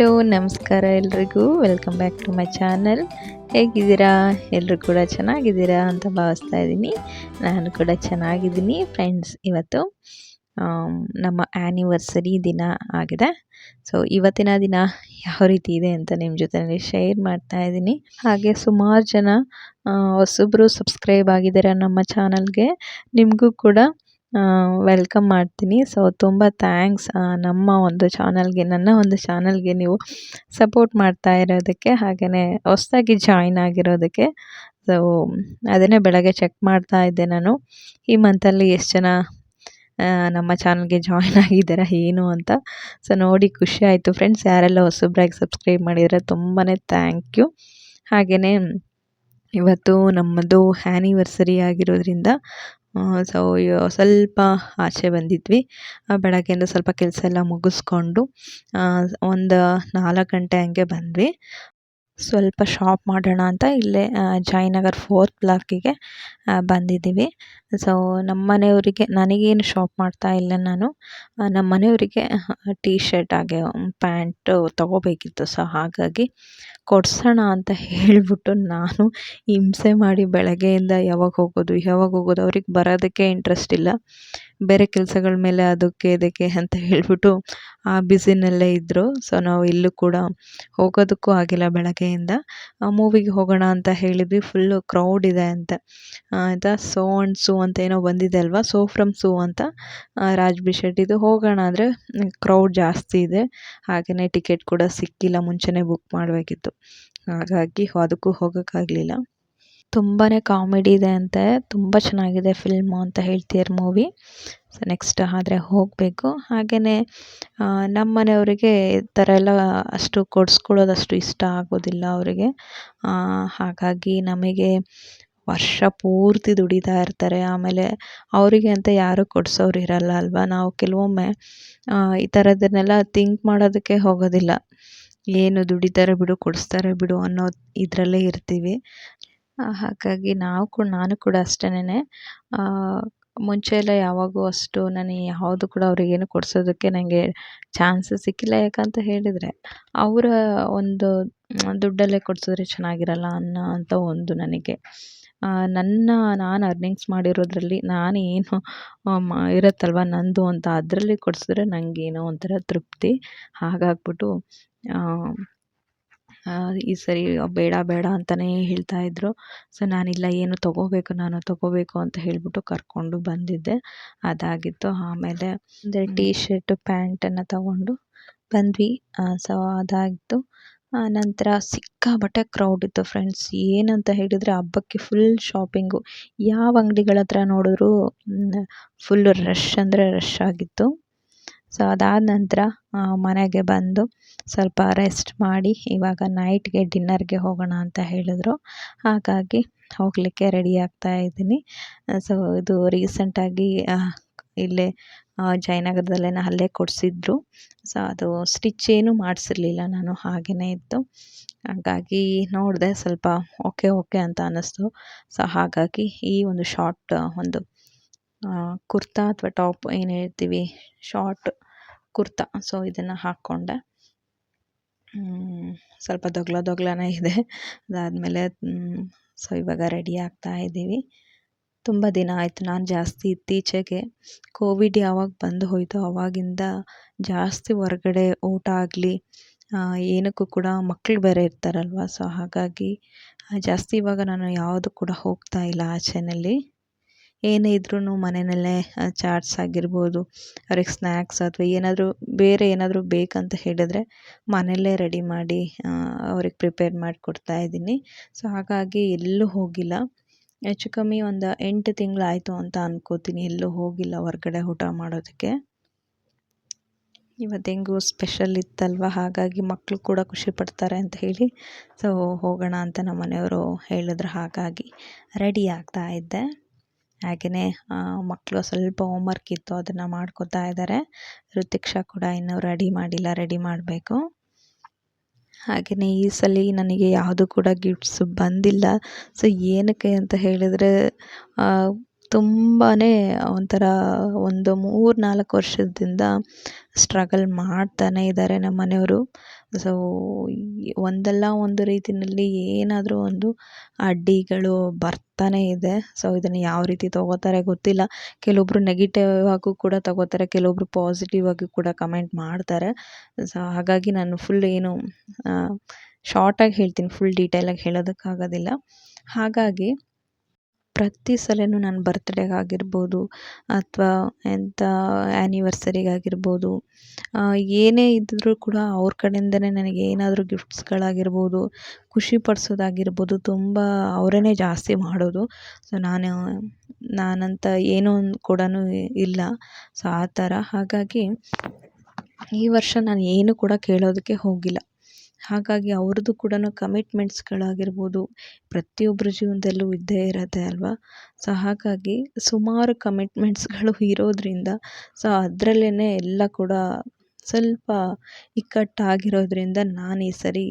Hello, ನಮಸ್ಕಾರ ಎಲ್ರಿಗೂ. Welcome back to my channel ಹೇಗಿದ್ದೀರಾ? ಎಲ್ಲರೂ ಕೂಡ ಚೆನ್ನಾಗಿದ್ದೀರಾ ಅಂತ ಭಾವಿಸ್ತಾ ಇದ್ದೀನಿ. ನಾನು ಕೂಡ ಚೆನ್ನಾಗಿದ್ದೀನಿ ಫ್ರೆಂಡ್ಸ್ ಇವತ್ತು ನಮ್ಮ ಆ್ಯನಿವರ್ಸರಿ ದಿನ ಆಗಿದೆ. ಸೊ ಇವತ್ತಿನ ದಿನ ಯಾವ ರೀತಿ ಇದೆ ಅಂತ ನಿಮ್ಮ ಜೊತೆ ಶೇರ್ ಮಾಡ್ತಾ ಇದ್ದೀನಿ. ಹಾಗೆ ಸುಮಾರು ಜನ ಹೊಸಬ್ರು ಸಬ್ಸ್ಕ್ರೈಬ್ ಆಗಿದ್ದಾರೆ ನಮ್ಮ ಚಾನಲ್ಗೆ ನಿಮಗೂ ಕೂಡ ವೆಲ್ಕಮ್ ಮಾಡ್ತೀನಿ. ಸೊ ತುಂಬ ಥ್ಯಾಂಕ್ಸ್ ನಮ್ಮ ಒಂದು ಚಾನಲ್ಗೆ ನನ್ನ ಒಂದು ಚಾನಲ್ಗೆ ನೀವು ಸಪೋರ್ಟ್ ಮಾಡ್ತಾ ಇರೋದಕ್ಕೆ ಹಾಗೆಯೇ ಹೊಸದಾಗಿ ಜಾಯ್ನ್ ಆಗಿರೋದಕ್ಕೆ. ಸೊ ಅದನ್ನೇ ಬೆಳಗ್ಗೆ ಚೆಕ್ ಮಾಡ್ತಾ ಇದ್ದೆ ನಾನು. ಈ ಮಂತಲ್ಲಿ ಎಷ್ಟು ಜನ ನಮ್ಮ ಚಾನಲ್ಗೆ ಜಾಯ್ನ್ ಆಗಿದ್ದೀರಾ, ಏನು ಅಂತ. ಸೊ ನೋಡಿ, ಖುಷಿ ಆಯಿತು. ಫ್ರೆಂಡ್ಸ್ ಯಾರೆಲ್ಲ ಹೊಸಬ್ರಾಗಿ ಸಬ್ಸ್ಕ್ರೈಬ್ ಮಾಡಿದರೆ ತುಂಬಾ ಥ್ಯಾಂಕ್ ಯು ಹಾಗೆಯೇ ಇವತ್ತು ನಮ್ಮದು ಆ್ಯನಿವರ್ಸರಿ ಆಗಿರೋದ್ರಿಂದ ಸೊ ಸ್ವಲ್ಪ ಆಚೆ ಬಂದಿದ್ವಿ. ಬೆಳಗ್ಗೆಯಿಂದ ಸ್ವಲ್ಪ ಕೆಲಸ ಎಲ್ಲ ಮುಗಿಸ್ಕೊಂಡು ಒಂದು ನಾಲ್ಕು ಗಂಟೆ ಹಂಗೆ ಬಂದ್ವಿ. ಸ್ವಲ್ಪ ಶಾಪ್ ಮಾಡೋಣ ಅಂತ ಇಲ್ಲೇ ಜಯನಗರ ಫೋರ್ತ್ ಬ್ಲಾಕಿಗೆ ಬಂದಿದ್ದೀವಿ. ಸೊ ನಮ್ಮ ಮನೆಯವರಿಗೆ, ನನಗೇನು ಶಾಪ್ ಮಾಡ್ತಾ ಇಲ್ಲ ನಾನು ನಮ್ಮ ಮನೆಯವರಿಗೆ ಟೀ ಶರ್ಟ್ ಹಾಗೆ ಪ್ಯಾಂಟು ತೊಗೋಬೇಕಿತ್ತು. ಸೊ ಹಾಗಾಗಿ ಕೊಡ್ಸೋಣ ಅಂತ ಹೇಳಿಬಿಟ್ಟು ನಾನು ಹಿಂಸೆ ಮಾಡಿ ಬೆಳಗ್ಗೆಯಿಂದ ಯಾವಾಗ ಹೋಗೋದು ಯಾವಾಗ ಹೋಗೋದು, ಅವ್ರಿಗೆ ಬರೋದಕ್ಕೆ ಇಂಟ್ರೆಸ್ಟ್ ಇಲ್ಲ. ಬೇರೆ ಕೆಲಸಗಳ ಮೇಲೆ ಅದಕ್ಕೆ ಇದಕ್ಕೆ ಅಂತ ಹೇಳಿಬಿಟ್ಟು ಆ ಬ್ಯುಸಿನಲ್ಲೇ ಇದ್ದರು ಸೊ ನಾವು ಇಲ್ಲೂ ಕೂಡ ಹೋಗೋದಕ್ಕೂ ಆಗಿಲ್ಲ ಬೆಳಗ್ಗೆಯಿಂದ. ಮೂವಿಗೆ ಹೋಗೋಣ ಅಂತ ಹೇಳಿದ್ವಿ. ಫುಲ್ಲು ಕ್ರೌಡ್ ಇದೆ ಅಂತ. ಆಯಿತಾ? ಸೋ ಆ್ಯಂಡ್ ಸೂ ಅಂತ ಏನೋ ಬಂದಿದೆ ಅಲ್ವಾ? ಸೋ ಫ್ರಮ್ ಸೂ ಅಂತ ರಾಜ್ ಬಿ ಶೆಟ್ಟಿದು ಹೋಗೋಣ ಅಂದರೆ ಕ್ರೌಡ್ ಜಾಸ್ತಿ ಇದೆ. ಹಾಗೆಯೇ ಟಿಕೆಟ್ ಕೂಡ ಸಿಕ್ಕಿಲ್ಲ. ಮುಂಚೆನೇ ಬುಕ್ ಮಾಡಬೇಕಿತ್ತು. ಹಾಗಾಗಿ ಅದಕ್ಕೂ ಹೋಗೋಕ್ಕಾಗಲಿಲ್ಲ. ತುಂಬಾ ಕಾಮಿಡಿ ಇದೆ ಅಂತೆ. ತುಂಬ ಚೆನ್ನಾಗಿದೆ ಫಿಲ್ಮು ಅಂತ ಹೇಳ್ತಿದ್ದಾರೆ ಮೂವಿ ಸೊ ನೆಕ್ಸ್ಟ್ ಆದರೆ ಹೋಗಬೇಕು. ಹಾಗೆಯೇ ನಮ್ಮ ಮನೆಯವರಿಗೆ ಈ ಥರ ಎಲ್ಲ ಅಷ್ಟು ಕೊಡಿಸ್ಕೊಳ್ಳೋದು ಅಷ್ಟು ಇಷ್ಟ ಆಗೋದಿಲ್ಲ ಅವರಿಗೆ. ಹಾಗಾಗಿ ನಮಗೆ ವರ್ಷ ಪೂರ್ತಿ ದುಡಿತಾ ಇರ್ತಾರೆ. ಆಮೇಲೆ ಅವರಿಗೆ ಅಂತ ಯಾರೂ ಕೊಡಿಸೋರು ಇರಲ್ಲ ಅಲ್ವಾ? ನಾವು ಕೆಲವೊಮ್ಮೆ ಈ ಥರದನ್ನೆಲ್ಲ ಥಿಂಕ್ ಮಾಡೋದಕ್ಕೆ ಹೋಗೋದಿಲ್ಲ. ಏನು ದುಡಿತಾರೆ ಬಿಡು, ಕೊಡಿಸ್ತಾರೆ ಬಿಡು ಅನ್ನೋ ಇದರಲ್ಲೇ ಇರ್ತೀವಿ. ಹಾಗಾಗಿ ನಾವು ಕೂಡ, ನಾನು ಕೂಡ ಅಷ್ಟೇನೆ ಮುಂಚೆ ಎಲ್ಲ ಯಾವಾಗೂ ಅಷ್ಟು ನಾನು ಯಾವುದು ಕೂಡ ಅವರಿಗೇನು ಕೊಡಿಸೋದಕ್ಕೆ ನನಗೆ ಚಾನ್ಸ್ ಸಿಕ್ಕಿಲ್ಲ. ಯಾಕಂತ ಹೇಳಿದರೆ ಅವರ ಒಂದು ದುಡ್ಡಲ್ಲೇ ಕೊಡಿಸಿದ್ರೆ ಚೆನ್ನಾಗಿರಲ್ಲ ಅನ್ನೋ ಅಂತ ಒಂದು ನನಗೆ. ನನ್ನ, ನಾನು ಅರ್ನಿಂಗ್ಸ್ ಮಾಡಿರೋದ್ರಲ್ಲಿ ನಾನು ಏನು ಇರುತ್ತಲ್ವ ನಂದು ಅಂತ ಅದರಲ್ಲಿ ಕೊಡಿಸಿದ್ರೆ ನನಗೇನೋ ಒಂಥರ ತೃಪ್ತಿ ಹಾಗಾಗ್ಬಿಟ್ಟು ಈ ಸರಿ ಬೇಡ ಬೇಡ ಅಂತಲೇ ಹೇಳ್ತಾ ಇದ್ದರು ಸೊ ನಾನಿಲ್ಲ ಏನು ತೊಗೋಬೇಕು ನಾನು ತೊಗೋಬೇಕು ಅಂತ ಹೇಳಿಬಿಟ್ಟು ಕರ್ಕೊಂಡು ಬಂದಿದ್ದೆ. ಅದಾಗಿತ್ತು. ಆಮೇಲೆ ಅಂದರೆ ಟೀ ಶರ್ಟು ಪ್ಯಾಂಟನ್ನು ತಗೊಂಡು ಬಂದ್ವಿ. ಸೊ ಅದಾಗಿತ್ತು. ಆ, ನಂತರ ಸಿಕ್ಕಾಪಟ್ಟೆ ಕ್ರೌಡ್ ಇತ್ತು ಫ್ರೆಂಡ್ಸ್ ಏನಂತ ಹೇಳಿದರೆ ಹಬ್ಬಕ್ಕೆ ಫುಲ್ ಶಾಪಿಂಗು ಯಾವ ಅಂಗಡಿಗಳ ಹತ್ರ ನೋಡಿದ್ರು ಫುಲ್ ರಶ್ ಅಂದರೆ ರಶ್ ಆಗಿತ್ತು. ಸೊ ಅದಾದ ನಂತರ ಮನೆಗೆ ಬಂದು ಸ್ವಲ್ಪ ರೆಸ್ಟ್ ಮಾಡಿ, ಇವಾಗ ನೈಟ್ಗೆ ಡಿನ್ನರ್ಗೆ ಹೋಗೋಣ ಅಂತ ಹೇಳಿದ್ರು. ಹಾಗಾಗಿ ಹೋಗಲಿಕ್ಕೆ ರೆಡಿ ಆಗ್ತಾ ಇದ್ದೀನಿ. ಸೊ ಇದು ರೀಸೆಂಟಾಗಿ ಇಲ್ಲೇ ಜಯನಗರದಲ್ಲೇನೋ ಜಯನಗರದಲ್ಲೇ ಅಲ್ಲೇ ಕೊಡಿಸಿದ್ರು. ಸೊ ಅದು ಸ್ಟಿಚ್ ಏನೂ ಮಾಡಿಸಿರ್ಲಿಲ್ಲ ನಾನು ಹಾಗೆಯೇ ಇತ್ತು. ಹಾಗಾಗಿ ನೋಡಿದೆ ಸ್ವಲ್ಪ ಓಕೆ ಓಕೆ ಅಂತ ಅನ್ನಿಸ್ತು. ಸೊ ಹಾಗಾಗಿ ಈ ಒಂದು ಶಾರ್ಟ್ ಒಂದು ಕುರ್ತಾ ಅಥವಾ ಟಾಪ್ ಏನು ಹೇಳ್ತೀವಿ ಶಾರ್ಟ್ ಕುರ್ತಾ. ಸೊ ಇದನ್ನು ಹಾಕ್ಕೊಂಡೆ. ಸ್ವಲ್ಪ ದೊಗ್ಲ ದೊಗ್ಲನೇ ಇದೆ. ಅದಾದಮೇಲೆ ಸೊ ಇವಾಗ ರೆಡಿ ಆಗ್ತಾ ಇದ್ದೀವಿ. ತುಂಬ ದಿನ ಆಯಿತು. ನಾನು ಜಾಸ್ತಿ ಇತ್ತೀಚೆಗೆ ಕೋವಿಡ್ ಯಾವಾಗ ಬಂದು ಹೋಯಿತು ಆವಾಗಿಂದ ಜಾಸ್ತಿ ಹೊರಗಡೆ ಊಟ ಆಗಲಿ ಏನಕ್ಕೂ ಕೂಡ ಮಕ್ಳು ಬೇರೆ ಇರ್ತಾರಲ್ವ? ಸೊ ಹಾಗಾಗಿ ಜಾಸ್ತಿ ಇವಾಗ ನಾನು ಯಾವುದು ಕೂಡ ಹೋಗ್ತಾ ಇಲ್ಲ ಆಚೆನಲ್ಲಿ. ಏನೇ ಇದ್ರೂ ಮನೆಯಲ್ಲೇ ಚಾಟ್ಸ್ ಆಗಿರ್ಬೋದು, ಅವ್ರಿಗೆ ಸ್ನ್ಯಾಕ್ಸ್ ಅಥವಾ ಏನಾದರೂ ಬೇರೆ ಏನಾದರೂ ಬೇಕಂತ ಹೇಳಿದ್ರೆ ಮನೆಯಲ್ಲೇ ರೆಡಿ ಮಾಡಿ ಅವ್ರಿಗೆ ಪ್ರಿಪೇರ್ ಮಾಡಿಕೊಡ್ತಾ ಇದ್ದೀನಿ. ಸೊ ಹಾಗಾಗಿ ಎಲ್ಲೂ ಹೋಗಿಲ್ಲ. ಹೆಚ್ಚು ಕಮ್ಮಿ ಒಂದು ಎಂಟು ತಿಂಗಳಾಯಿತು ಅಂತ ಅನ್ಕೋತೀನಿ, ಎಲ್ಲೂ ಹೋಗಿಲ್ಲ ಹೊರಗಡೆ ಊಟ ಮಾಡೋದಕ್ಕೆ. ಇವತ್ತು ಹೆಂಗೂ ಸ್ಪೆಷಲ್ ಇತ್ತಲ್ವ, ಹಾಗಾಗಿ ಮಕ್ಕಳು ಕೂಡ ಖುಷಿ ಪಡ್ತಾರೆ ಅಂತ ಹೇಳಿ. ಸೊ ಹೋಗೋಣ ಅಂತ ನಮ್ಮ ಮನೆಯವರು ಹೇಳಿದ್ರು, ಹಾಗಾಗಿ ರೆಡಿ ಆಗ್ತಾ ಇದ್ದೆ. ಹಾಗೆಯೇ ಮಕ್ಕಳು ಸ್ವಲ್ಪ ಹೋಮ್ವರ್ಕ್ ಇತ್ತು, ಅದನ್ನು ಮಾಡ್ಕೋತಾ ಇದ್ದಾರೆ ಋತಿಕ್ಷಾ ಕೂಡ ಇನ್ನೂ ರೆಡಿ ಮಾಡಿಲ್ಲ ರೆಡಿ ಮಾಡಬೇಕು. ಹಾಗೆಯೇ ಈ ಸಲ ನನಗೆ ಯಾವುದು ಕೂಡ ಗಿಫ್ಟ್ಸ್ ಬಂದಿಲ್ಲ. ಸೊ ಏನಕ್ಕೆ ಅಂತ ಹೇಳಿದರೆ ತುಂಬಾ ಒಂಥರ ಒಂದು ಮೂರು ನಾಲ್ಕು ವರ್ಷದಿಂದ ಸ್ಟ್ರಗಲ್ ಮಾಡ್ತಾನೆ ಇದ್ದಾರೆ ನಮ್ಮ ಮನೆಯವರು. ಸೊ ಒಂದಲ್ಲ ಒಂದು ರೀತಿಯಲ್ಲಿ ಏನಾದರೂ ಒಂದು ಅಡ್ಡಿಗಳು ಬರ್ತಾನೆ ಇದೆ. ಸೊ ಇದನ್ನು ಯಾವ ರೀತಿ ತೊಗೋತಾರೆ ಗೊತ್ತಿಲ್ಲ. ಕೆಲವೊಬ್ಬರು ನೆಗೆಟಿವ್ ಆಗೂ ಕೂಡ ತಗೋತಾರೆ ಕೆಲವೊಬ್ಬರು ಪಾಸಿಟಿವ್ ಆಗಿ ಕೂಡ ಕಮೆಂಟ್ ಮಾಡ್ತಾರೆ. ಸೊ ಹಾಗಾಗಿ ನಾನು ಫುಲ್ ಏನು ಶಾರ್ಟಾಗಿ ಹೇಳ್ತೀನಿ ಫುಲ್ ಡೀಟೇಲಾಗಿ ಹೇಳೋದಕ್ಕಾಗೋದಿಲ್ಲ. ಹಾಗಾಗಿ ಪ್ರತಿ ಸಲವೂ ನನ್ನ ಬರ್ತ್ಡೇಗಾಗಿರ್ಬೋದು ಅಥವಾ ಎಂಥ ಆ್ಯನಿವರ್ಸರಿಗಾಗಿರ್ಬೋದು ಏನೇ ಇದ್ದರೂ ಕೂಡ ಅವ್ರ ಕಡೆಯಿಂದನೇ ನನಗೆ ಏನಾದರೂ ಗಿಫ್ಟ್ಸ್ಗಳಾಗಿರ್ಬೋದು, ಖುಷಿ ಪಡಿಸೋದಾಗಿರ್ಬೋದು, ತುಂಬ ಅವರೇ ಜಾಸ್ತಿ ಮಾಡೋದು. ಸೊ ನಾನು, ನಾನಂತ ಏನೂ ಕೂಡ ಇಲ್ಲ. ಸೊ ಆ ಥರ ಹಾಗಾಗಿ ಈ ವರ್ಷ ನಾನು ಏನು ಕೂಡ ಕೇಳೋದಕ್ಕೆ ಹೋಗಿಲ್ಲ. ಹಾಗಾಗಿ ಅವ್ರದ್ದು ಕೂಡ ಕಮಿಟ್ಮೆಂಟ್ಸ್ಗಳಾಗಿರ್ಬೋದು ಪ್ರತಿಯೊಬ್ಬರ ಜೀವನದಲ್ಲೂ ಇದ್ದೇ ಇರುತ್ತೆ ಅಲ್ವಾ? ಸೊ, ಹಾಗಾಗಿ ಸುಮಾರು ಕಮಿಟ್ಮೆಂಟ್ಸ್ಗಳು ಇರೋದ್ರಿಂದ, ಸೊ ಅದರಲ್ಲೇ ಎಲ್ಲ ಕೂಡ ಸ್ವಲ್ಪ ಇಕ್ಕಟ್ಟಾಗಿರೋದ್ರಿಂದ ನಾನು ಈ ಸರಿ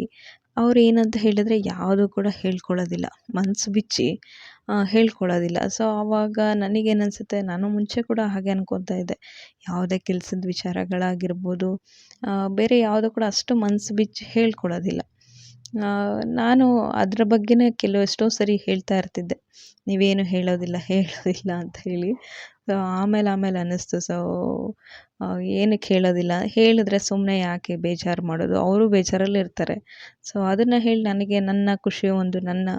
ಅವ್ರು ಏನಂತ ಹೇಳಿದರೆ ಯಾವುದೂ ಕೂಡ ಹೇಳ್ಕೊಳ್ಳೋದಿಲ್ಲ. ಮನಸ್ಸು ಬಿಚ್ಚಿ ಹೇಳ್ಕೊಳ್ಳೋದಿಲ್ಲ. ಸೊ ಆವಾಗ ನನಗೇನು ಅನಿಸುತ್ತೆ ನಾನು ಮುಂಚೆ ಕೂಡ ಹಾಗೆ ಅನ್ಕೊತಾ ಇದ್ದೆ. ಯಾವುದೇ ಕೆಲ್ಸದ ವಿಚಾರಗಳಾಗಿರ್ಬೋದು ಬೇರೆ ಯಾವುದೂ ಕೂಡ ಅಷ್ಟು ಮನಸ್ಸು ಬಿಚ್ಚಿ ಹೇಳ್ಕೊಳ್ಳೋದಿಲ್ಲ. ನಾನು ಅದರ ಬಗ್ಗೆನೇ ಕೆಲವು ಎಷ್ಟೋ ಸರಿ ಹೇಳ್ತಾ ಇರ್ತಿದ್ದೆ. ನೀವೇನು ಹೇಳೋದಿಲ್ಲ ಹೇಳೋದಿಲ್ಲ ಅಂತ ಹೇಳಿ. ಆಮೇಲೆ ಆಮೇಲೆ ಅನ್ನಿಸ್ತು. ಸೊ ಏನಕ್ಕೆ ಹೇಳೋದಿಲ್ಲ. ಹೇಳಿದ್ರೆ ಸುಮ್ಮನೆ ಯಾಕೆ ಬೇಜಾರು ಮಾಡೋದು? ಅವರು ಬೇಜಾರಲ್ಲಿ ಇರ್ತಾರೆ ಸೊ ಅದನ್ನು ಹೇಳಿ ನನಗೆ ನನ್ನ ಖುಷಿ ಒಂದು ನನ್ನ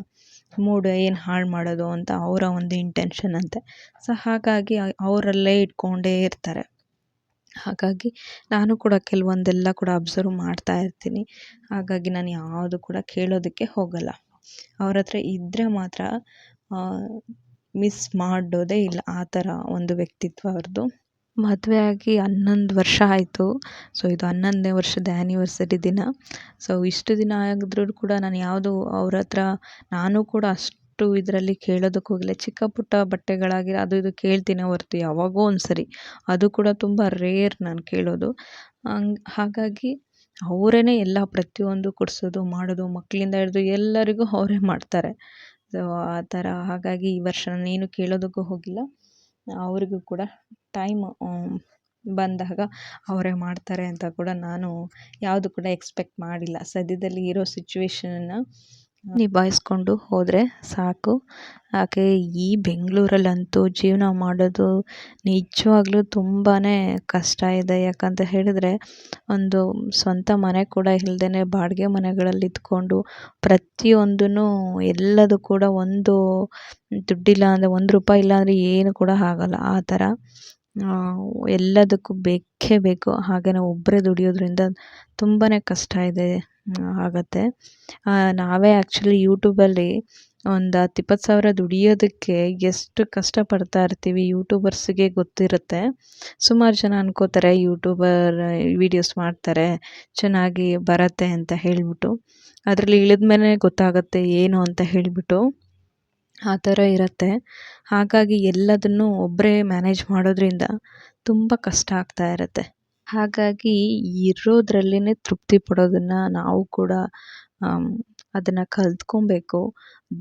ಮೂಡ್ ಏನು ಹಾಳು ಮಾಡೋದು ಅಂತ ಅವರ ಒಂದು ಇಂಟೆನ್ಷನ್ ಅಂತೆ. ಸೊ ಹಾಗಾಗಿ ಅವರಲ್ಲೇ ಇಟ್ಕೊಂಡೇ ಇರ್ತಾರೆ. ಹಾಗಾಗಿ ನಾನು ಕೂಡ ಕೆಲವೊಂದೆಲ್ಲ ಕೂಡ ಅಬ್ಸರ್ವ್ ಮಾಡ್ತಾ ಇರ್ತೀನಿ. ಹಾಗಾಗಿ ನಾನು ಯಾವುದು ಕೂಡ ಕೇಳೋದಕ್ಕೆ ಹೋಗಲ್ಲ. ಅವ್ರ ಹತ್ರ ಇದ್ದರೆ ಮಾತ್ರ ಮಿಸ್ ಮಾಡೋದೇ ಇಲ್ಲ ಆ ಥರ ಒಂದು ವ್ಯಕ್ತಿತ್ವ ಅವ್ರದ್ದು ಮದುವೆ ಆಗಿ ಹನ್ನೊಂದು ವರ್ಷ ಆಯಿತು. ಸೊ ಇದು ಹನ್ನೊಂದನೇ ವರ್ಷದ ಆ್ಯನಿವರ್ಸರಿ ದಿನ. ಸೊ ಇಷ್ಟು ದಿನ ಆಗಿದ್ರೂ ಕೂಡ ನಾನು ಯಾವುದು ಅವ್ರ ಹತ್ರ ನಾನು ಕೂಡ ಅಷ್ಟು ಇದರಲ್ಲಿ ಕೇಳೋದಕ್ಕೆ ಹೋಗಿಲ್ಲ. ಚಿಕ್ಕ ಪುಟ್ಟ ಬಟ್ಟೆಗಳಾಗಿ ಅದು ಇದು ಕೇಳ್ತೀನಿ ಹೊರ್ತು ಯಾವಾಗೋ ಒಂದು ಸರಿ ಅದು ಕೂಡ ತುಂಬ ರೇರ್ ನಾನು ಕೇಳೋದು. ಹಂಗ್, ಹಾಗಾಗಿ ಅವರೇ ಎಲ್ಲ ಪ್ರತಿಯೊಂದು ಕೊಡಿಸೋದು, ಮಾಡೋದು ಮಕ್ಕಳಿಂದ ಹಿಡಿದು ಎಲ್ಲರಿಗೂ ಅವರೇ ಮಾಡ್ತಾರೆ. ಸೊ ಆ ಥರ. ಹಾಗಾಗಿ ಈ ವರ್ಷ ನಾನೇನು ಕೇಳೋದಕ್ಕೂ ಹೋಗಿಲ್ಲ. ಅವರಿಗೂ ಕೂಡ ಟೈಮ್ ಬಂದಾಗ ಅವರೇ ಮಾಡ್ತಾರೆ ಅಂತ ಕೂಡ ನಾನು ಯಾವುದು ಕೂಡ ಎಕ್ಸ್ಪೆಕ್ಟ್ ಮಾಡಿಲ್ಲ. ಸದ್ಯದಲ್ಲಿ ಇರೋ ಸಿಚುವೇಶನನ್ನು ನಿಭಾಯಿಸ್ಕೊಂಡು ಹೋದರೆ ಸಾಕು. ಯಾಕೆ ಈ ಬೆಂಗಳೂರಲ್ಲಂತೂ ಜೀವನ ಮಾಡೋದು ನಿಜವಾಗ್ಲೂ ತುಂಬಾ ಕಷ್ಟ ಇದೆ. ಯಾಕಂತ ಹೇಳಿದರೆ ಒಂದು ಸ್ವಂತ ಮನೆ ಕೂಡ ಇಲ್ಲದೇ ಬಾಡಿಗೆ ಮನೆಗಳಲ್ಲಿ ಇದ್ಕೊಂಡು ಪ್ರತಿಯೊಂದೂ ಎಲ್ಲದು ಕೂಡ ಒಂದು ದುಡ್ಡಿಲ್ಲ ಅಂದರೆ ಒಂದು ರೂಪಾಯಿ ಇಲ್ಲ ಅಂದರೆ ಏನು ಕೂಡ ಆಗಲ್ಲ. ಆ ಥರ ಎಲ್ಲದಕ್ಕೂ ಬೇಕೇ ಬೇಕು. ಹಾಗೆ ನಾವು ಒಬ್ಬರೇ ದುಡಿಯೋದ್ರಿಂದ ತುಂಬಾ ಕಷ್ಟ ಇದೆ. ಆಗುತ್ತೆ. ನಾವೇ ಆ್ಯಕ್ಚುಲಿ ಯೂಟ್ಯೂಬಲ್ಲಿ ಒಂದು ಹತ್ತು ಇಪ್ಪತ್ತು ಸಾವಿರ ದುಡಿಯೋದಕ್ಕೆ ಎಷ್ಟು ಕಷ್ಟಪಡ್ತಾ ಇರ್ತೀವಿ ಯೂಟ್ಯೂಬರ್ಸ್ಗೆ ಗೊತ್ತಿರುತ್ತೆ. ಸುಮಾರು ಜನ ಅನ್ಕೋತಾರೆ ಯೂಟ್ಯೂಬರ್ ವೀಡಿಯೋಸ್ ಮಾಡ್ತಾರೆ, ಚೆನ್ನಾಗಿ ಬರುತ್ತೆ ಅಂತ ಹೇಳಿಬಿಟ್ಟು. ಅದರಲ್ಲಿ ಇಳಿದ ಮೇಲೆ ಗೊತ್ತಾಗುತ್ತೆ ಏನು ಅಂತ ಹೇಳಿಬಿಟ್ಟು ಆ ಥರ ಇರುತ್ತೆ. ಹಾಗಾಗಿ ಎಲ್ಲದನ್ನು ಒಬ್ಬರೇ ಮ್ಯಾನೇಜ್ ಮಾಡೋದ್ರಿಂದ ತುಂಬ ಕಷ್ಟ ಆಗ್ತಾ ಇರುತ್ತೆ. ಹಾಗಾಗಿ ಇರೋದ್ರಲ್ಲೇ ತೃಪ್ತಿ ಪಡೋದನ್ನು ನಾವು ಕೂಡ ಅದನ್ನು ಕಲ್ತ್ಕೊಬೇಕು.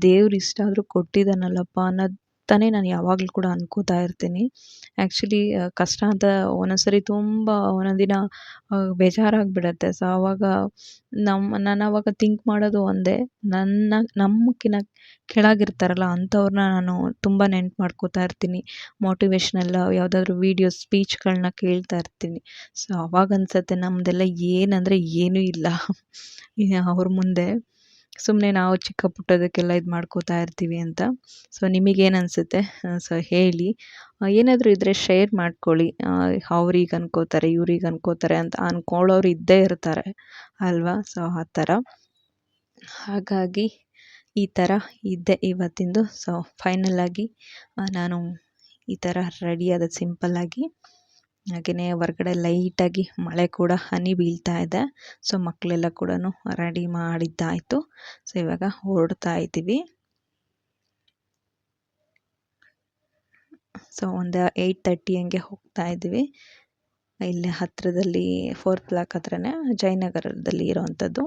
ದೇವ್ರು ಇಷ್ಟಾದರೂ ಕೊಟ್ಟಿದ್ದಾನಲ್ಲಪ್ಪ ಅನ್ನೋದು ತಾನೇ ನಾನು ಯಾವಾಗಲೂ ಕೂಡ ಅನ್ಕೋತಾ ಇರ್ತೀನಿ. ಆ್ಯಕ್ಚುಲಿ ಕಷ್ಟ ಅಂತ ಒಂದೊಂದು ಸರಿ ತುಂಬ ಒಂದೊಂದು ದಿನ ಬೇಜಾರಾಗಿಬಿಡತ್ತೆ. ಸೊ ಆವಾಗ ನಮ್ಮ ನಾನು ಆವಾಗ ಥಿಂಕ್ ಮಾಡೋದು ಒಂದೇ. ನನ್ನ, ನಮ್ಮಕ್ಕಿನ ಕೆಳಗಿರ್ತಾರಲ್ಲ ಅಂಥವ್ರನ್ನ ನಾನು ತುಂಬ ನೆನ್ಪು ಮಾಡ್ಕೋತಾ ಇರ್ತೀನಿ. ಮೋಟಿವೇಶ್ನಲ್ಲ ಯಾವುದಾದ್ರು ವೀಡಿಯೋಸ್ ಸ್ಪೀಚ್ಗಳನ್ನ ಕೇಳ್ತಾ ಇರ್ತೀನಿ. ಸೊ ಅವಾಗ ಅನ್ಸತ್ತೆ ನಮ್ಮದೆಲ್ಲ ಏನಂದರೆ ಏನೂ ಇಲ್ಲ. ಅವ್ರ ಮುಂದೆ. ಸುಮ್ಮನೆ ನಾವು ಚಿಕ್ಕ ಪುಟ್ಟದಕ್ಕೆಲ್ಲ ಇದು ಮಾಡ್ಕೋತಾ ಇರ್ತೀವಿ ಅಂತ. ಸೊ ನಿಮಗೇನು ಅನಿಸುತ್ತೆ? ಸೊ ಹೇಳಿ. ಏನಾದರೂ ಇದ್ದರೆ ಶೇರ್ ಮಾಡ್ಕೊಳ್ಳಿ. ಅವ್ರಿಗೆ ಅನ್ಕೋತಾರೆ, ಇವ್ರಿಗೆ ಅನ್ಕೋತಾರೆ ಅಂತ ಅಂದ್ಕೊಳ್ಳೋರು ಇದ್ದೇ ಇರ್ತಾರೆ ಅಲ್ವಾ? ಸೊ ಆ ಥರ. ಹಾಗಾಗಿ ಈ ಥರ ಇದ್ದೆ ಇವತ್ತಿಂದು. ಸೊ ಫೈನಲಾಗಿ ನಾನು ಈ ಥರ ರೆಡಿಯಾದ ಸಿಂಪಲ್ಲಾಗಿ ಹಾಗೆಯೇ ಹೊರಗಡೆ ಲೈಟಾಗಿ ಮಳೆ ಕೂಡ ಹನಿ ಬೀಳ್ತಾ ಇದೆ. ಸೊ, ಮಕ್ಕಳೆಲ್ಲ ಕೂಡ ರೆಡಿ ಮಾಡಿದ್ದಾಯಿತು. ಸೊ, ಇವಾಗ ಹೊರಡ್ತಾ ಇದ್ದೀವಿ. ಸೊ, ಒಂದು ಏಯ್ಟ್ ತರ್ಟಿ ಹಂಗೆ ಹೋಗ್ತಾ ಇದ್ದೀವಿ. ಇಲ್ಲಿ ಹತ್ತಿರದಲ್ಲಿ ಫೋರ್ತ್ ಬ್ಲಾಕ್ ಹತ್ರನೇ ಜಯನಗರದಲ್ಲಿ ಇರೋವಂಥದ್ದು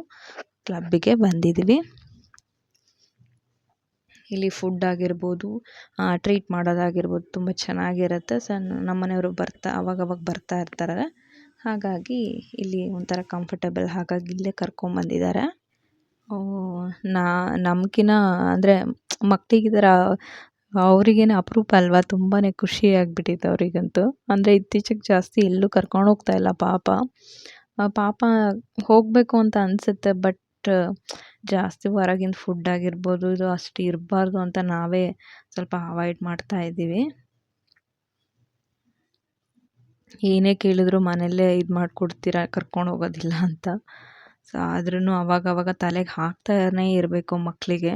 ಕ್ಲಬ್ಬಿಗೆ ಬಂದಿದ್ದೀವಿ. ಇಲ್ಲಿ ಫುಡ್ ಆಗಿರ್ಬೋದು ಟ್ರೀಟ್ ಮಾಡೋದಾಗಿರ್ಬೋದು ತುಂಬ ಚೆನ್ನಾಗಿರುತ್ತೆ. ಸೊ ನಮ್ಮ ಮನೆಯವರು ಬರ್ತಾ, ಅವಾಗವಾಗ ಬರ್ತಾ ಇರ್ತಾರೆ. ಹಾಗಾಗಿ ಇಲ್ಲಿ ಒಂಥರ ಕಂಫರ್ಟಬಲ್ ಹಾಗಾಗಿ ಇಲ್ಲೇ ಕರ್ಕೊಂಬಂದಿದ್ದಾರೆ. ನಾ, ನಮ್ಕಿನ, ಅಂದರೆ ಮಕ್ಳಿಗೆ ಈ ಅವ್ರಿಗೇನೆ ಅಪರೂಪ ಅಲ್ವಾ? ತುಂಬಾ ಖುಷಿ ಆಗಿಬಿಟ್ಟಿತ್ತು ಅವರಿಗಂತೂ. ಅಂದರೆ ಇತ್ತೀಚೆಗೆ ಜಾಸ್ತಿ ಎಲ್ಲೂ ಕರ್ಕೊಂಡು ಹೋಗ್ತಾ ಇಲ್ಲ ಪಾಪ. ಪಾಪ ಹೋಗಬೇಕು ಅಂತ ಅನಿಸುತ್ತೆ ಬಟ್ ಜಾಸ್ತಿ ಹೊರಗಿಂದ ಫುಡ್ ಆಗಿರ್ಬೋದು, ಇದು ಅಷ್ಟು ಇರಬಾರ್ದು ಅಂತ ನಾವೇ ಸ್ವಲ್ಪ ಅವಾಯ್ಡ್ ಮಾಡ್ತಾ ಇದ್ದೀವಿ. ಏನೇ ಕೇಳಿದ್ರು ಮನೆಯಲ್ಲೇ ಇದು ಮಾಡಿಕೊಡ್ತೀರಾ, ಕರ್ಕೊಂಡು ಹೋಗೋದಿಲ್ಲ ಅಂತ. ಸೊ ಆದ್ರೂ ಅವಾಗ ಅವಾಗ ತಲೆಗೆ ಹಾಕ್ತಾನೇ ಇರಬೇಕು ಮಕ್ಕಳಿಗೆ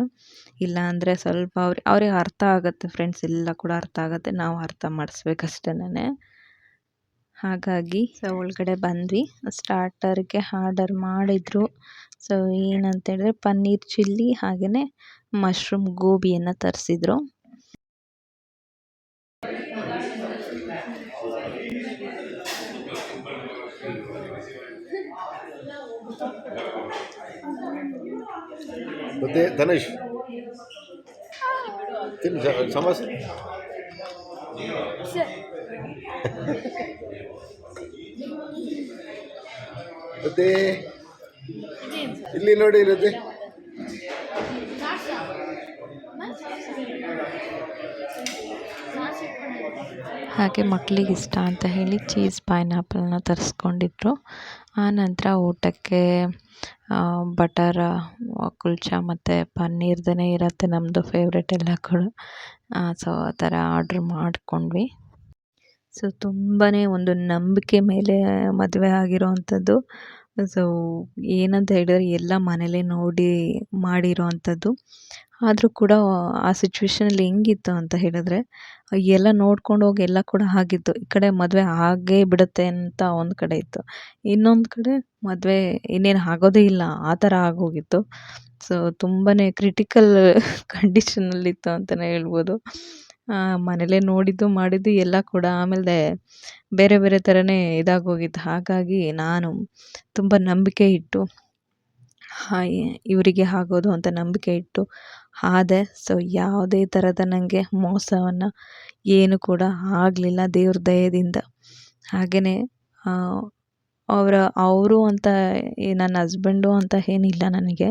ಇಲ್ಲ ಅಂದರೆ ಸ್ವಲ್ಪ ಅವ್ರಿಗೆ ಅವ್ರಿಗೆ ಅರ್ಥ ಆಗುತ್ತೆ ಫ್ರೆಂಡ್ಸ್ ಎಲ್ಲ ಕೂಡ ಅರ್ಥ ಆಗುತ್ತೆ, ನಾವು ಅರ್ಥ ಮಾಡಿಸ್ಬೇಕಷ್ಟೇನೆ ಹಾಗಾಗಿ ಸೊ ಒಳಗಡೆ ಬಂದ್ವಿ. ಸ್ಟಾರ್ಟರ್ಗೆ ಆರ್ಡರ್ ಮಾಡಿದರು. ಸೊ ಏನಂತ ಹೇಳಿದ್ರೆ ಪನ್ನೀರ್ ಚಿಲ್ಲಿ ಹಾಗೆಯೇ ಮಶ್ರೂಮ್ ಗೋಬಿಯನ್ನು ತರಿಸಿದ್ರು. ಮತ್ತೆ ಧನೇಶ್ ತಿನ್ನು ಸ- ಸಮೋಸ ಮತ್ತೆ ಇಲ್ಲಿ ನೋಡಿ ಇರುತ್ತೆ. ಹಾಗೆ ಮಕ್ಕಳಿಗೆ ಇಷ್ಟ ಅಂತ ಹೇಳಿ ಚೀಸ್ ಪೈನಾಪಲ್ನ ತರಿಸ್ಕೊಂಡಿದ್ರು. ಆನಂತರ ಊಟಕ್ಕೆ ಬಟರ್ ಕುಲ್ಚಾ ಮತ್ತು ಪನ್ನೀರ್ದೇ ಇರುತ್ತೆ ನಮ್ಮದು ಫೇವ್ರೆಟ್ ಎಲ್ಲ ಕೂಡ. ಸೊ ಆ ಥರ ಆರ್ಡ್ರ್ ಮಾಡಿಕೊಂಡ್ವಿ. ಸೊ ತುಂಬಾ ಒಂದು ನಂಬಿಕೆ ಮೇಲೆ ಮದುವೆ ಆಗಿರೋ ಅಂಥದ್ದು ಸೊ, ಏನಂತ ಹೇಳಿದ್ರೆ ಎಲ್ಲ ಮನೇಲೆ ನೋಡಿ ಮಾಡಿರೋ ಅಂಥದ್ದು ಆದರೂ ಕೂಡ ಆ ಸಿಚುವೇಶನಲ್ಲಿ ಹೆಂಗಿತ್ತು ಅಂತ ಹೇಳಿದ್ರೆ, ಎಲ್ಲ ನೋಡ್ಕೊಂಡು ಹೋಗಿ ಎಲ್ಲ ಕೂಡ ಆಗಿತ್ತು. ಈ ಕಡೆ ಮದುವೆ ಆಗೇ ಬಿಡುತ್ತೆ ಅಂತ ಒಂದು ಕಡೆ ಇತ್ತು. ಇನ್ನೊಂದು ಕಡೆ ಮದುವೆ ಇನ್ನೇನು ಆಗೋದೇ ಇಲ್ಲ, ಆ ಥರ ಆಗೋಗಿತ್ತು. ಸೊ ತುಂಬಾ ಕ್ರಿಟಿಕಲ್ ಕಂಡೀಷನಲ್ಲಿತ್ತು ಅಂತಲೇ ಹೇಳ್ಬೋದು. ಮನೇಲೇ ನೋಡಿದ್ದು ಮಾಡಿದ್ದು ಎಲ್ಲ ಕೂಡ ಆಮೇಲೆ ಬೇರೆ ಬೇರೆ ಥರನೇ ಇದಾಗೋಗಿತ್ತು. ಹಾಗಾಗಿ ನಾನು ತುಂಬ ನಂಬಿಕೆ ಇಟ್ಟು, ಹಾಂ ಇವರಿಗೆ ಆಗೋದು ಅಂತ ನಂಬಿಕೆ ಇಟ್ಟು ಆದೆ. ಸೊ ಯಾವುದೇ ಥರದ ನನಗೆ ಮೋಸವನ್ನು ಏನು ಕೂಡ ಆಗಲಿಲ್ಲ ದೇವ್ರ ದಯದಿಂದ ಹಾಗೆಯೇ ಅವರ, ಅವರು ಅಂತ ನನ್ನ ಹಸ್ಬೆಂಡು ಅಂತ ಏನಿಲ್ಲ ನನಗೆ.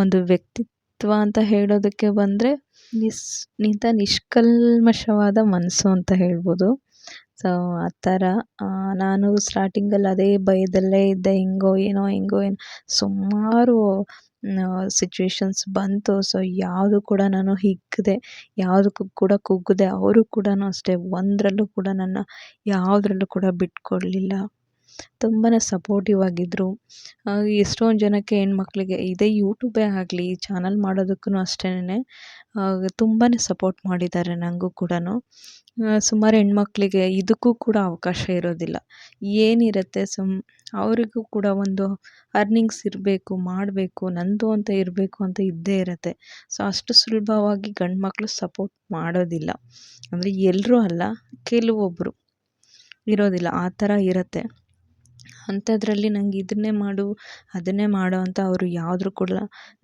ಒಂದು ವ್ಯಕ್ತಿತ್ವ ಅಂತ ಹೇಳೋದಕ್ಕೆ ಬಂದರೆ ನಿಸ್, ನಿಂತ ನಿಷ್ಕಲ್ಮಶವಾದ ಮನಸ್ಸು ಅಂತ ಹೇಳ್ಬೋದು. ಸೊ ಆ ಥರ ನಾನು ಸ್ಟಾರ್ಟಿಂಗಲ್ಲಿ ಅದೇ ಭಯದಲ್ಲೇ ಇದ್ದೆ, ಹೆಂಗೋ ಏನೋ ಹೆಂಗೋ ಏನೋ, ಸುಮಾರು ಸಿಚುವೇಶನ್ಸ್ ಬಂತು. ಸೊ ಯಾವುದು ಕೂಡ ನಾನು ಹಿಗ್ಗದೆ ಯಾವುದಕ್ಕೂ ಕೂಡ ಕುಗ್ಗದೆ ಅವರು ಕೂಡ ಅಷ್ಟೇ, ಒಂದರಲ್ಲೂ ಕೂಡ ನನ್ನ, ಯಾವುದ್ರಲ್ಲೂ ಕೂಡ ಬಿಟ್ಕೊಡಲಿಲ್ಲ. ತುಂಬಾ ಸಪೋರ್ಟಿವ್ ಆಗಿದ್ದರು ಎಷ್ಟೊಂದು ಜನಕ್ಕೆ ಹೆಣ್ಮಕ್ಳಿಗೆ ಇದೇ ಯೂಟ್ಯೂಬೇ ಆಗಲಿ ಚಾನಲ್ ಮಾಡೋದಕ್ಕೂ ಅಷ್ಟೇನೆ ತುಂಬಾ ಸಪೋರ್ಟ್ ಮಾಡಿದ್ದಾರೆ ನನಗೂ ಕೂಡ ಸುಮಾರು ಹೆಣ್ಮಕ್ಳಿಗೆ ಇದಕ್ಕೂ ಕೂಡ ಅವಕಾಶ ಇರೋದಿಲ್ಲ. ಏನಿರುತ್ತೆ, ಸುಮ್ ಅವರಿಗೂ ಕೂಡ ಒಂದು ಅರ್ನಿಂಗ್ಸ್ ಇರಬೇಕು, ಮಾಡಬೇಕು, ನಂದು ಅಂತ ಇರಬೇಕು ಅಂತ ಇದ್ದೇ ಇರುತ್ತೆ. ಸೊ ಅಷ್ಟು ಸುಲಭವಾಗಿ ಗಂಡು ಮಕ್ಕಳು ಸಪೋರ್ಟ್ ಮಾಡೋದಿಲ್ಲ. ಅಂದರೆ ಎಲ್ಲರೂ ಅಲ್ಲ ಕೆಲವೊಬ್ಬರು ಇರೋದಿಲ್ಲ, ಆ ಥರ ಇರುತ್ತೆ. ಅಂಥದ್ರಲ್ಲಿ ನಂಗೆ ಇದನ್ನೇ ಮಾಡು, ಅದನ್ನೇ ಮಾಡು ಅಂತ ಅವರು ಯಾವುದ್ರು ಕೂಡ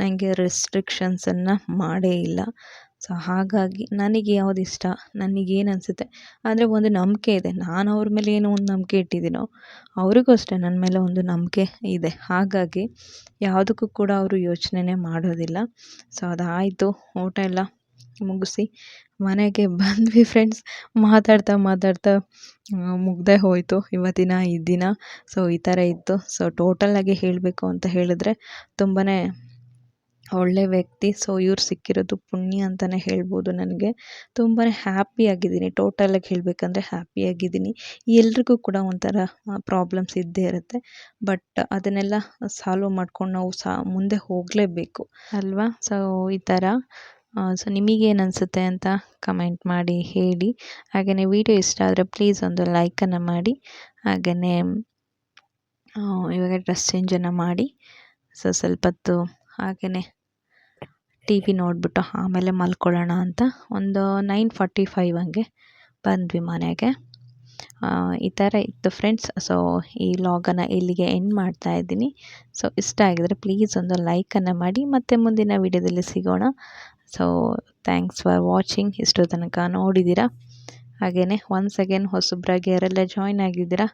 ನನಗೆ ರೆಸ್ಟ್ರಿಕ್ಷನ್ಸನ್ನು ಮಾಡೇ ಇಲ್ಲ. ಸೊ ಹಾಗಾಗಿ ನನಗೆ ಯಾವ್ದು ಇಷ್ಟ? ನನಗೇನು ಅನಿಸುತ್ತೆ? ಅಂದರೆ ಒಂದು ನಂಬಿಕೆ ಇದೆ. ನಾನು ಅವ್ರ ಮೇಲೆ ಏನೋ ಒಂದು ನಂಬಿಕೆ ಇಟ್ಟಿದ್ದೀನೋ, ಅವರಿಗೂ ಅಷ್ಟೇ ನನ್ನ ಮೇಲೆ ಒಂದು ನಂಬಿಕೆ ಇದೆ. ಹಾಗಾಗಿ ಯಾವುದಕ್ಕೂ ಕೂಡ ಅವರು ಯೋಚನೆನೇ ಮಾಡೋದಿಲ್ಲ. ಸೊ ಅದಾಯಿತು. ಊಟ ಎಲ್ಲ ಮುಗಿಸಿ ಮನೆಗೆ ಬಂದ್ವಿ ಫ್ರೆಂಡ್ಸ್ ಮಾತಾಡ್ತಾ ಮಾತಾಡ್ತಾ ಮುಗ್ದೇ ಹೋಯಿತು ಇವತ್ತಿನ ಈ ದಿನ. ಸೊ ಈ ಥರ ಇತ್ತು. ಸೊ ಟೋಟಲಾಗಿ ಹೇಳಬೇಕು ಅಂತ ಹೇಳಿದ್ರೆ ತುಂಬಾ ಒಳ್ಳೆ ವ್ಯಕ್ತಿ. ಸೊ ಇವ್ರು ಸಿಕ್ಕಿರೋದು ಪುಣ್ಯ ಅಂತಲೇ ಹೇಳ್ಬೋದು ನನಗೆ. ತುಂಬಾ ಹ್ಯಾಪಿಯಾಗಿದ್ದೀನಿ ಟೋಟಲಾಗಿ ಹೇಳಬೇಕಂದ್ರೆ ಹ್ಯಾಪಿಯಾಗಿದ್ದೀನಿ ಎಲ್ರಿಗೂ ಕೂಡ ಒಂಥರ ಪ್ರಾಬ್ಲಮ್ಸ್ ಇದ್ದೇ ಇರುತ್ತೆ. ಬಟ್ ಅದನ್ನೆಲ್ಲ ಸಾಲ್ವ್ ಮಾಡ್ಕೊಂಡು ನಾವು ಸಾ ಮುಂದೆ ಹೋಗಲೇಬೇಕು. ಅಲ್ವಾ? ಸೊ ಈ ಥರ ಸೊ ನಿಮಗೇನು ಅನಿಸುತ್ತೆ ಅಂತ ಕಮೆಂಟ್ ಮಾಡಿ, ಹೇಳಿ. ಹಾಗೆಯೇ ವಿಡಿಯೋ ಇಷ್ಟ ಆದರೆ ಪ್ಲೀಸ್ ಒಂದು ಲೈಕನ್ನು ಮಾಡಿ. ಹಾಗೆಯೇ ಇವಾಗ ಡ್ರೆಸ್ ಚೇಂಜನ್ನು ಮಾಡಿ. ಸೊ ಸ್ವಲ್ಪ ಹೊತ್ತು ಹಾಗೆಯೇ ಟಿ ವಿ ನೋಡಿಬಿಟ್ಟು ಆಮೇಲೆ ಮಲ್ಕೊಳ್ಳೋಣ ಅಂತ. ಒಂದು ನೈನ್ ಫಾರ್ಟಿ ಫೈವ್ ಹಂಗೆ ಬಂದ್ವಿ ಮನೆಗೆ. ಈ ಥರ ಇತ್ತು ಫ್ರೆಂಡ್ಸ್ ಸೊ ಈ ಲಾಗನ್ನು ಇಲ್ಲಿಗೆ ಎಂಡ್ ಮಾಡ್ತಾ ಇದ್ದೀನಿ. ಸೊ ಇಷ್ಟ ಆಗಿದರೆ ಪ್ಲೀಸ್ ಒಂದು ಲೈಕನ್ನು ಮಾಡಿ. ಮತ್ತೆ ಮುಂದಿನ ವಿಡಿಯೋದಲ್ಲಿ ಸಿಗೋಣ. ಸೊ ಥ್ಯಾಂಕ್ಸ್ ಫಾರ್ ವಾಚಿಂಗ್ ಇಷ್ಟು ತನಕ ನೋಡಿದ್ದೀರಾ? ಹಾಗೆಯೇ ಒನ್ಸ್ ಅಗೇನ್ ಹೊಸಬ್ರಾಗಿ ಯಾರೆಲ್ಲ ಜಾಯ್ನ್ ಆಗಿದ್ದೀರಾ?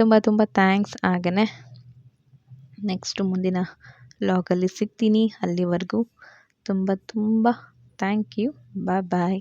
ತುಂಬ ತುಂಬ ಥ್ಯಾಂಕ್ಸ್ ಹಾಗೆಯೇ ನೆಕ್ಸ್ಟ್ ಮುಂದಿನ ಲಾಗಲ್ಲಿ ಸಿಗ್ತೀನಿ. ಅಲ್ಲಿವರೆಗೂ ತುಂಬ ತುಂಬ ಥ್ಯಾಂಕ್ ಯು ಬಾಯ್ ಬಾಯ್